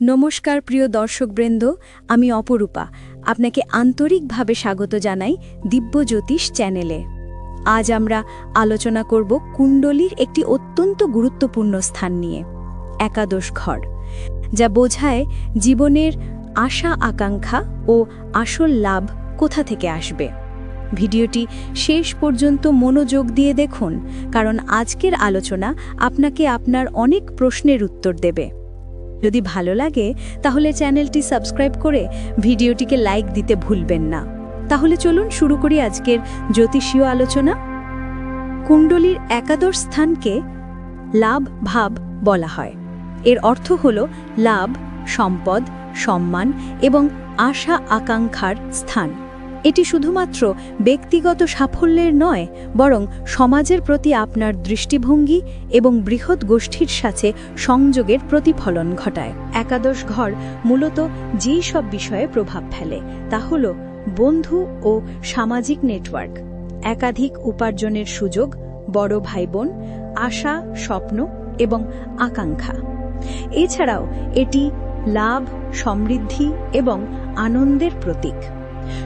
নমস্কার প্রিয় দর্শকবৃন্দ, আমি অপরূপা। আপনাকে আন্তরিকভাবে স্বাগত জানাই দিব্য জ্যোতিষ চ্যানেলে। আজ আমরা আলোচনা করব কুণ্ডলীর একটি অত্যন্ত গুরুত্বপূর্ণ স্থান নিয়ে, একাদশ ঘর, যা বোঝায় জীবনের আশা আকাঙ্ক্ষা ও আসল লাভ কোথা থেকে আসবে। ভিডিওটি শেষ পর্যন্ত মনোযোগ দিয়ে দেখুন, কারণ আজকের আলোচনা আপনাকে আপনার অনেক প্রশ্নের উত্তর দেবে। যদি ভালো লাগে, তাহলে চ্যানেলটি সাবস্ক্রাইব করে ভিডিওটিকে লাইক দিতে ভুলবেন না। তাহলে চলুন শুরু করি আজকের জ্যোতিষীয় আলোচনা। কুণ্ডলীর একাদশ স্থানকে লাভ ভাব বলা হয়। এর অর্থ হল লাভ, সম্পদ, সম্মান এবং আশা আকাঙ্ক্ষার স্থান। এটি শুধুমাত্র ব্যক্তিগত সাফল্যের নয়, বরং সমাজের প্রতি আপনার দৃষ্টিভঙ্গি এবং বৃহৎ গোষ্ঠীর সাথে সংযোগের প্রতিফলন ঘটায়। একাদশ ঘর মূলত যেই সব বিষয়ে প্রভাব ফেলে, তা হল বন্ধু ও সামাজিক নেটওয়ার্ক। একাধিক উপার্জনের সুযোগ, বড় ভাইবোন, আশা, স্বপ্ন এবং আকাঙ্ক্ষা। এছাড়াও এটি লাভ, সমৃদ্ধি এবং আনন্দের প্রতীক।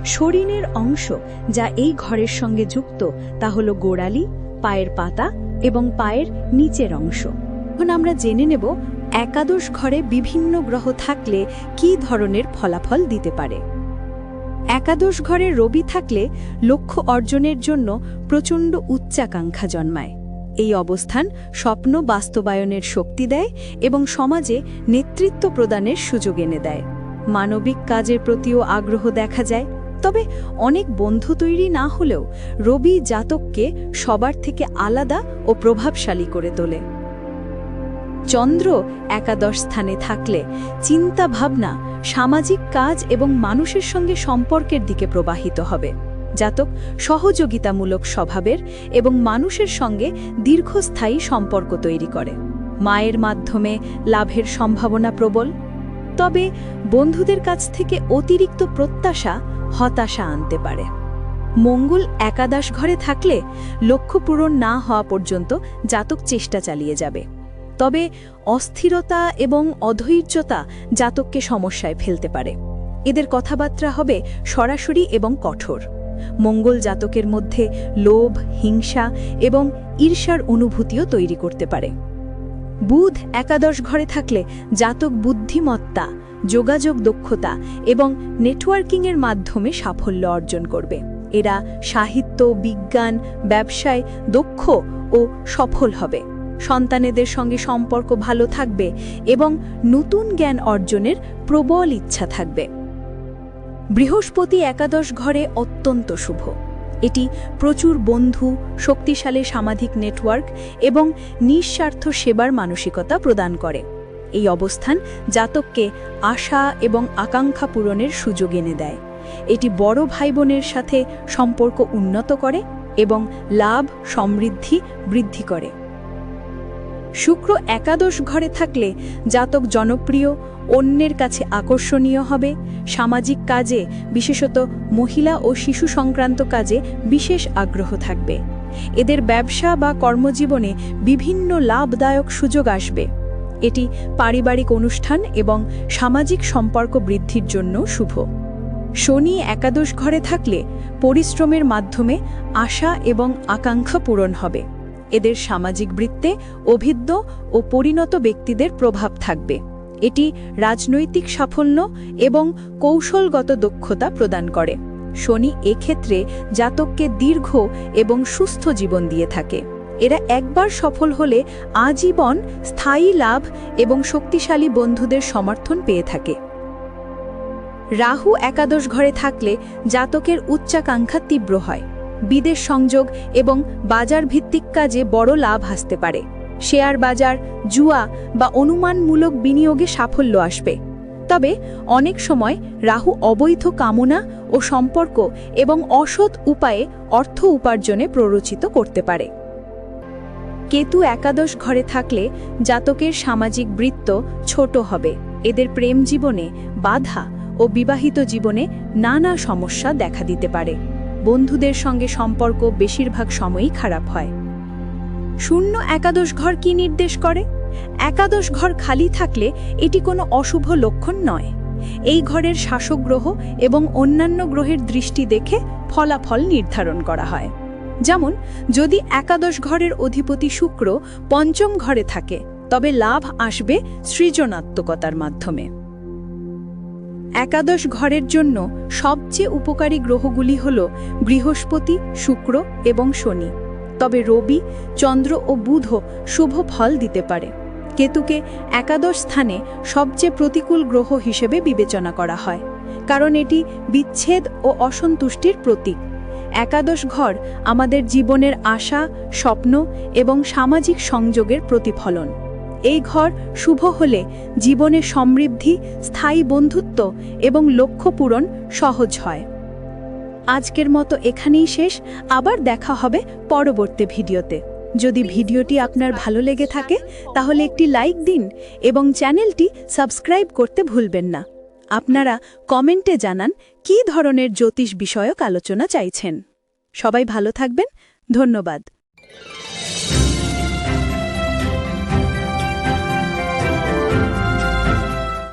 শরীরের অংশ যা এই ঘরের সঙ্গে যুক্ত তা হল গোড়ালি, পায়ের পাতা এবং পায়ের নিচের অংশ। এখন আমরা জেনে নেব একাদশ ঘরে বিভিন্ন গ্রহ থাকলে কী ধরনের ফলাফল দিতে পারে। একাদশ ঘরে রবি থাকলে লক্ষ্য অর্জনের জন্য প্রচণ্ড উচ্চাকাঙ্ক্ষা জন্মায়। এই অবস্থান স্বপ্ন বাস্তবায়নের শক্তি দেয় এবং সমাজে নেতৃত্ব প্রদানের সুযোগ এনে দেয়। মানবিক কাজের প্রতিও আগ্রহ দেখা যায়। তবে অনেক বন্ধু তৈরি না হলেও রবি জাতককে সবার থেকে আলাদা ও প্রভাবশালী করে তোলে। চন্দ্র একাদশ স্থানে থাকলে চিন্তা ভাবনা সামাজিক কাজ এবং মানুষের সঙ্গে সম্পর্কের দিকে প্রবাহিত হবে। জাতক সহযোগিতামূলক স্বভাবের এবং মানুষের সঙ্গে দীর্ঘস্থায়ী সম্পর্ক তৈরি করে। মায়ের মাধ্যমে লাভের সম্ভাবনা প্রবল। তবে বন্ধুদের কাছ থেকে অতিরিক্ত প্রত্যাশা, হতাশা আনতে পারে। মঙ্গল একাদশ ঘরে থাকলে লক্ষ্য পূরণ না হওয়া পর্যন্ত জাতক চেষ্টা চালিয়ে যাবে। তবে অস্থিরতা এবং অধৈর্যতা জাতককে সমস্যায় ফেলতে পারে। এদের কথাবার্তা হবে সরাসরি এবং কঠোর। মঙ্গল জাতকের মধ্যে লোভ, হিংসা এবং ঈর্ষার অনুভূতিও তৈরি করতে পারে। বুধ একাদশ ঘরে থাকলে জাতক বুদ্ধিমত্তা, যোগাযোগ দক্ষতা এবং নেটওয়ার্কিংয়ের মাধ্যমে সাফল্য অর্জন করবে। এরা সাহিত্য, বিজ্ঞান, ব্যবসায় দক্ষ ও সফল হবে। সন্তানেদের সঙ্গে সম্পর্ক ভালো থাকবে এবং নতুন জ্ঞান অর্জনের প্রবল ইচ্ছা থাকবে। বৃহস্পতি একাদশ ঘরে অত্যন্ত শুভ। এটি প্রচুর বন্ধু, শক্তিশালী সামাজিক নেটওয়ার্ক এবং নিঃস্বার্থ সেবার মানসিকতা প্রদান করে। এই অবস্থান জাতককে আশা এবং আকাঙ্ক্ষা পূরণের সুযোগ এনে দেয়। এটি বড় ভাই বোনের সাথে সম্পর্ক উন্নত করে এবং লাভ সমৃদ্ধি বৃদ্ধি করে। শুক্র একাদশ ঘরে থাকলে জাতক জনপ্রিয় অন্যের কাছে আকর্ষণীয় হবে। সামাজিক কাজে, বিশেষত মহিলা ও শিশু সংক্রান্ত কাজে বিশেষ আগ্রহ থাকবে। এদের ব্যবসা বা কর্মজীবনে বিভিন্ন লাভদায়ক সুযোগ আসবে। এটি পারিবারিক অনুষ্ঠান এবং সামাজিক সম্পর্ক বৃদ্ধির জন্য শুভ। শনি একাদশ ঘরে থাকলে পরিশ্রমের মাধ্যমে আশা এবং আকাঙ্ক্ষা পূরণ হবে। এদের সামাজিক বৃত্তে অভিজ্ঞ ও পরিণত ব্যক্তিদের প্রভাব থাকবে। এটি রাজনৈতিক সাফল্য এবং কৌশলগত দক্ষতা প্রদান করে। শনি এক্ষেত্রে জাতককে দীর্ঘ এবং সুস্থ জীবন দিয়ে থাকে। এরা একবার সফল হলে আজীবন স্থায়ী লাভ এবং শক্তিশালী বন্ধুদের সমর্থন পেয়ে থাকে। রাহু একাদশ ঘরে থাকলে জাতকের উচ্চাকাঙ্ক্ষা তীব্র হয়। বিদেশ সংযোগ এবং বাজার ভিত্তিক কাজে বড় লাভ আসতে পারে। শেয়ার বাজার, জুয়া বা অনুমানমূলক বিনিয়োগে সাফল্য আসবে। তবে অনেক সময় রাহু অবৈধ কামনা ও সম্পর্ক এবং অসৎ উপায়ে অর্থ উপার্জনে প্ররোচিত করতে পারে। কেতু একাদশ ঘরে থাকলে জাতকের সামাজিক বৃত্ত ছোট হবে। এদের প্রেম জীবনে বাধা ও বিবাহিত জীবনে নানা সমস্যা দেখা দিতে পারে। বন্ধুদের সঙ্গে সম্পর্ক বেশিরভাগ সময়ই খারাপ হয়। শূন্য একাদশ ঘর কি নির্দেশ করে? একাদশ ঘর খালি থাকলে এটি কোনো অশুভ লক্ষণ নয়। এই ঘরের শাসক গ্রহ এবং অন্যান্য গ্রহের দৃষ্টি দেখে ফলাফল নির্ধারণ করা হয়। যেমন, যদি একাদশ ঘরের অধিপতি শুক্র পঞ্চম ঘরে থাকে, তবে লাভ আসবে সৃজনাত্মকতার মাধ্যমে। একাদশ ঘরের জন্য সবচেয়ে উপকারী গ্রহগুলি হল বৃহস্পতি, শুক্র এবং শনি। তবে রবি, চন্দ্র ও বুধও শুভ ফল দিতে পারে। কেতুকে একাদশ স্থানে সবচেয়ে প্রতিকূল গ্রহ হিসেবে বিবেচনা করা হয়, কারণ এটি বিচ্ছেদ ও অসন্তুষ্টির প্রতীক। একাদশ ঘর আমাদের জীবনের আশা, স্বপ্ন এবং সামাজিক সংযোগের প্রতিফলন। এই ঘর শুভ হলে জীবনে সমৃদ্ধি, স্থায়ী বন্ধুত্ব এবং লক্ষ্য পূরণ সহজ হয়। আজকের মতো এখানেই শেষ। আবার দেখা হবে পরবর্তী ভিডিওতে। যদি ভিডিওটি আপনার ভালো লেগে থাকে, তাহলে একটি লাইক দিন এবং চ্যানেলটি সাবস্ক্রাইব করতে ভুলবেন না। আপনারা কমেন্টে জানান, কি ধরনের জ্যোতিষ বিষয়ক আলোচনা চাইছেন। সবাই ভালো থাকবেন। ধন্যবাদ।